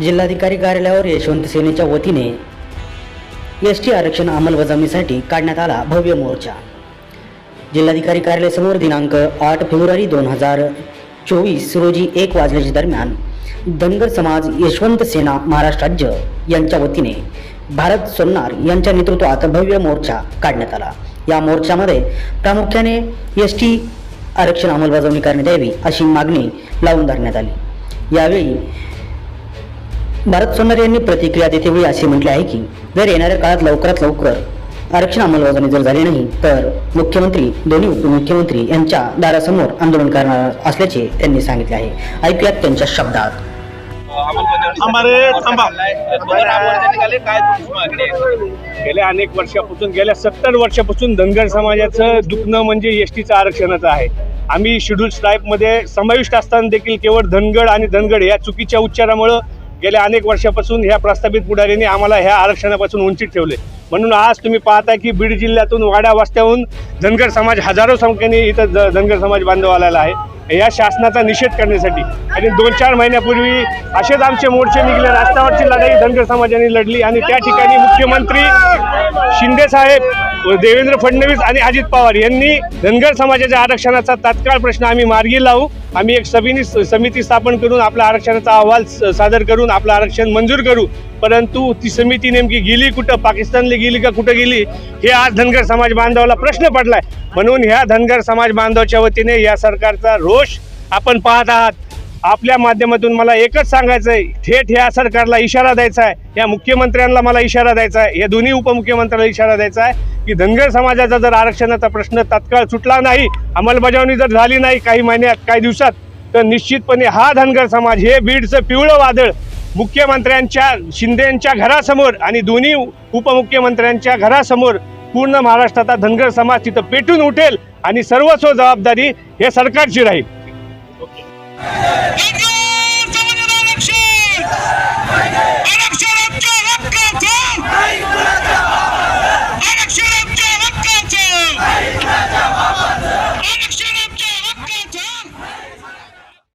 जिल्हाधिकारी कार्यालयावर यशवंत सेनेच्या वतीने एस टी आरक्षण अंमलबजावणीसाठी काढण्यात आला भव्य मोर्चा. जिल्हाधिकारी कार्यालयासमोर दिनांक आठ फेब्रुवारी दोन हजार चोवीस रोजी एक वाजल्याच्या दरम्यान धनगर समाज यशवंत सेना महाराष्ट्र राज्य यांच्या वतीने भारत सोन्नार यांच्या नेतृत्वात भव्य मोर्चा काढण्यात आला. या मोर्चामध्ये प्रामुख्याने एस टी आरक्षण अंमलबजावणी करण्यात यावी अशी मागणी लावून धरण्यात आली. यावेळी भारत सोनार यांनी प्रतिक्रिया देतेवेळी असे म्हटले आहे की जर येणाऱ्या काळात लवकरात लवकर आरक्षण अंमलबजावणी जर झाली नाही तर मुख्यमंत्री दोन्ही उपमुख्यमंत्री यांच्या दारासमोर आंदोलन करणार असल्याचे त्यांनी सांगितले आहे. ऐकूयात त्यांच्या शब्दात. हमारे गेल्या अनेक वर्षापासून गेल्या सत्तर वर्षापासून धनगर समाजाचं दुखणं म्हणजे एस टीचं आरक्षणाचं आहे. आम्ही शेड्यूल मध्ये समाविष्ट असताना देखील केवळ धनगड आणि धनगड या चुकीच्या उच्चारामुळं गेल्या अनेक वर्षापासून ह्या प्रस्थापित पुढाऱ्यांनी आम्हाला ह्या आरक्षणापासून वंचित ठेवले. म्हणून आज तुम्ही पाहता की बीड जिल्ह्यातून वाड्या वस्त्याहून धनगर समाज हजारो संख्येने इथं धनगर समाज बांधव आलेला आहे. या शासनाचा निषेध करण्यासाठी आणि दोन चार महिन्यापूर्वी असेच आमचे मोर्चे निघले रस्त्यावरची लढाई धनगर समाजाने लढली आणि त्या ठिकाणी मुख्यमंत्री शिंदे साहेब देवेंद्र फडणवीस आणि अजित पवार यांनी धनगर समाजाच्या आरक्षणाचा तात्काळ प्रश्न आम्ही मार्गी लावू. आम्ही एक समिनी समिती स्थापन करून आपल्या आरक्षणाचा अहवाल सादर करून आपलं आरक्षण मंजूर करू. परंतु ती समिती नेमकी गेली कुठं? पाकिस्तानला गेली का कुठं गेली? हे आज धनगर समाज बांधवाला प्रश्न पडलाय. म्हणून ह्या धनगर समाज बांधवाच्या वतीने या सरकारचा रोष आपण पाहत आहात. आपल्या माध्यमातून मला एकच सांगायचं आहे थेट ह्या सरकारला इशारा द्यायचा आहे या मुख्यमंत्र्यांना मला इशारा द्यायचा आहे या दोन्ही उपमुख्यमंत्र्यांना इशारा द्यायचा आहे की धनगर समाजाचा जर आरक्षणाचा प्रश्न तात्काळ सुटला नाही अंमलबजावणी जर झाली नाही काही महिन्यात काही दिवसात तर निश्चितपणे हा धनगर समाज हे बीडचं पिवळं वादळ मुख्यमंत्र्यांच्या शिंदेच्या घरासमोर आणि दोन्ही उपमुख्यमंत्र्यांच्या घरासमोर पूर्ण महाराष्ट्राचा धनगर समाज तिथं पेटून उठेल आणि सर्वस्व जबाबदारी हे सरकारची राहील.